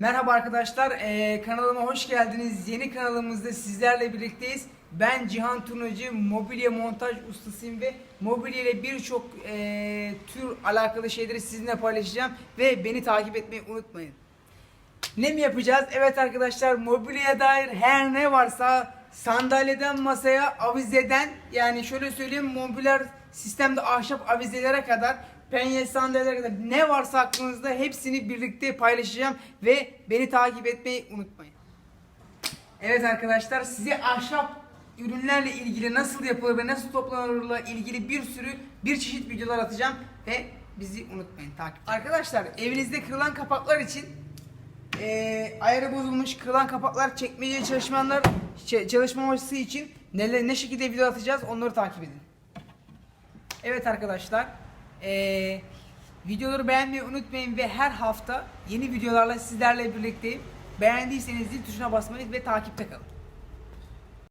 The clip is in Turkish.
Merhaba arkadaşlar, ee, kanalıma hoş geldiniz. Yeni kanalımızda sizlerle birlikteyiz. Ben Cihan Turnacı, mobilya montaj ustasıyım ve mobilya ile birçok ee, tür alakalı şeyleri sizinle paylaşacağım ve beni takip etmeyi unutmayın. Ne mi yapacağız? Evet arkadaşlar, mobilyaya dair her ne varsa sandalyeden masaya, avizeden yani şöyle söyleyeyim mobilyar sistemde ahşap avizelere kadar penye sandalyelere kadar ne varsa aklınızda hepsini birlikte paylaşacağım ve beni takip etmeyi unutmayın. Evet arkadaşlar size ahşap ürünlerle ilgili nasıl yapılır ve nasıl toplanırla ilgili bir sürü bir çeşit videolar atacağım ve bizi unutmayın takip. Arkadaşlar evinizde kırılan kapaklar için eee ayarı bozulmuş kırılan kapaklar çekmece çalışmalar ç- çalışmaması için neler ne şekilde video atacağız onları takip edin. Evet arkadaşlar eee, videoları beğenmeyi unutmayın ve her hafta yeni videolarla sizlerle birlikteyim. Beğendiyseniz zil tuşuna basmayı ve takipte kalın.